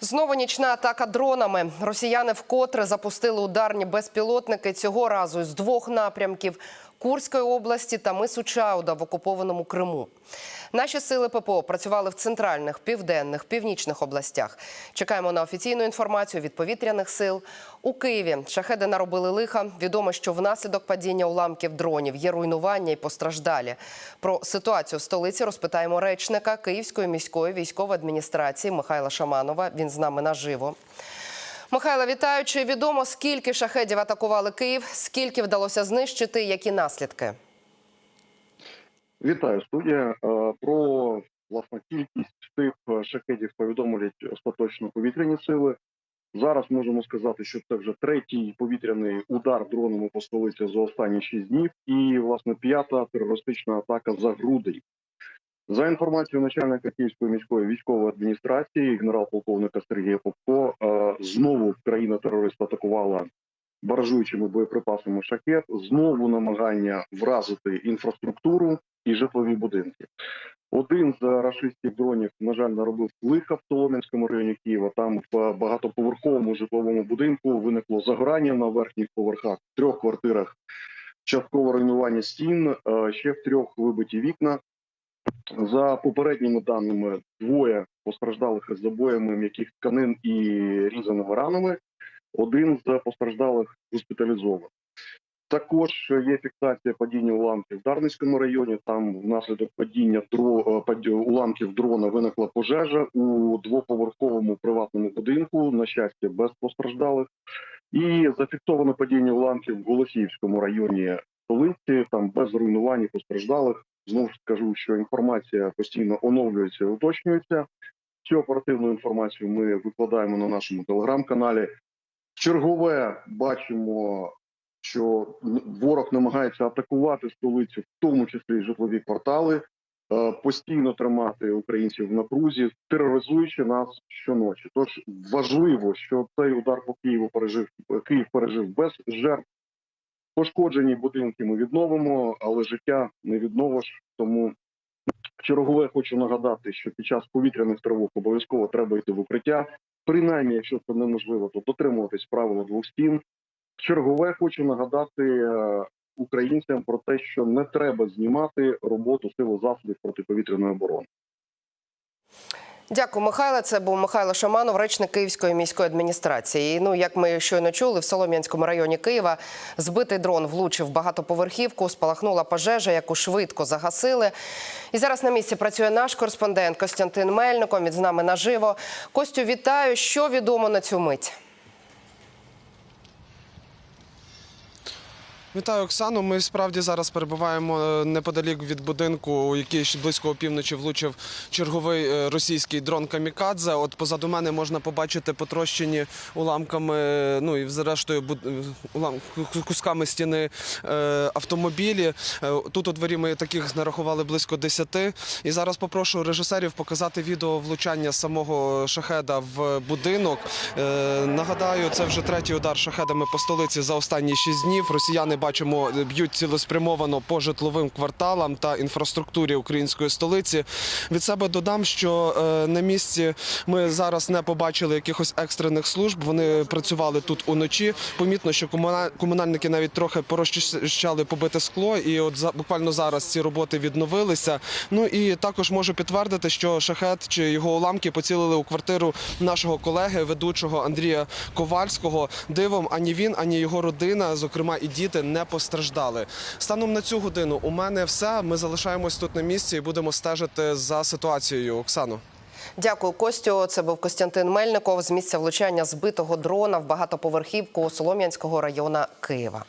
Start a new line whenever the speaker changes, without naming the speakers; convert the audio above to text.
Знову нічна атака дронами. Росіяни вкотре запустили ударні безпілотники цього разу з двох напрямків Курської області та мису Чауда в окупованому Криму. Наші сили ППО працювали в центральних, південних, північних областях. Чекаємо на офіційну інформацію від повітряних сил. У Києві шахеди наробили лиха. Відомо, що внаслідок падіння уламків дронів є руйнування і постраждалі. Про ситуацію в столиці розпитаємо речника Київської міської військової адміністрації Михайла Шаманова. Він з нами наживо. Михайло, вітаю. Чи відомо скільки шахедів атакували Київ? Скільки вдалося знищити? Які наслідки?
Вітаю студія. Е, Про власне кількість тип шахедів повідомлять остаточно повітряні сили. Зараз можемо сказати, що це вже третій повітряний удар дронами по столиці за останні шість днів, і власне п'ята терористична атака за грудень. За інформацією начальника Київської міської військової адміністрації, генерал-полковника Сергія Попко, е, знову країна-терорист атакувала баражуючими боєприпасами шахет. Знову намагання вразити інфраструктуру і житлові будинки. Один з рашистських дронів, на жаль, наробив лиха в Солом'янському районі Києва. Там в багатоповерховому житловому будинку виникло загорання на верхніх поверхах, в трьох квартирах часткове руйнування стін, е, ще в трьох вибиті вікна. За попередніми даними, двоє постраждалих із забоями м'яких тканин і різаними ранами. Один з постраждалих госпіталізований. Також є фіксація падіння уламків в Дарницькому районі. Там внаслідок падіння дро е, уламків дрона виникла пожежа у двоповерховому приватному будинку. На щастя, без постраждалих. І зафіксовано падіння уламків в Голосіївському районі столиці. Там без руйнувань і постраждалих. Знову ж скажу, що інформація постійно оновлюється і уточнюється. Цю оперативну інформацію ми викладаємо на нашому телеграм-каналі. Чергове бачимо, що ворог намагається атакувати столицю, в тому числі житлові квартали, е, постійно тримати українців в напрузі, тероризуючи нас щоночі. Тож важливо, що цей удар по Києву пережив Київ пережив без жертв. Пошкоджені будинки ми відновимо, але життя не відновиш. Тому чергове хочу нагадати, що під час повітряних тривог обов'язково треба йти в укриття. Принаймні, якщо це неможливо, то дотримуватись правила двох стін. Чергове хочу нагадати е, українцям про те, що не треба знімати роботу сил засобів протиповітряної оборони.
Дякую, Михайло. Це був Михайло Шаманов, речник Київської міської адміністрації. Ну, як ми щойно чули, в Солом'янському районі Києва збитий дрон влучив багатоповерхівку, спалахнула пожежа, яку швидко загасили. І зараз на місці працює наш кореспондент Костянтин Мельником. Він з нами наживо. Костю, вітаю. Що відомо на цю мить?
Вітаю, Оксано. Ми справді зараз перебуваємо е, неподалік від будинку, який близько опівночі влучив черговий е, російський дрон Камікадзе. От позаду мене можна побачити потрощені уламками, е, ну і зрештою улам... кусками стіни автомобілі. Тут у дворі ми таких нарахували близько 10. І зараз попрошу режисерів показати відео влучання самого шахеда в будинок. Нагадаю, це вже третій удар шахедами по столиці за останні шість днів. Росіяни бачимо б'ють цілеспрямовано по житловим кварталам та інфраструктурі української столиці. Від себе додам, що е, на місці ми зараз не побачили якихось екстрених служб. Вони працювали тут уночі. Помітно, що комуна- комунальники навіть трохи порозчищали побите скло, і от буквально зараз ці роботи відновилися. Ну і також можу підтвердити, що шахет чи його уламки поцілили у квартиру нашого колеги, ведучого Андрія Ковальського. Дивом ані він, ані його родина, зокрема і діти, не постраждали. Станом на цю годину у мене все. Ми залишаємось тут на місці і будемо стежити за ситуацією. Оксано.
Дякую, Костю. Це був Костянтин Мельников з місця влучання збитого дрона в багатоповерхівку Солом'янського району Києва.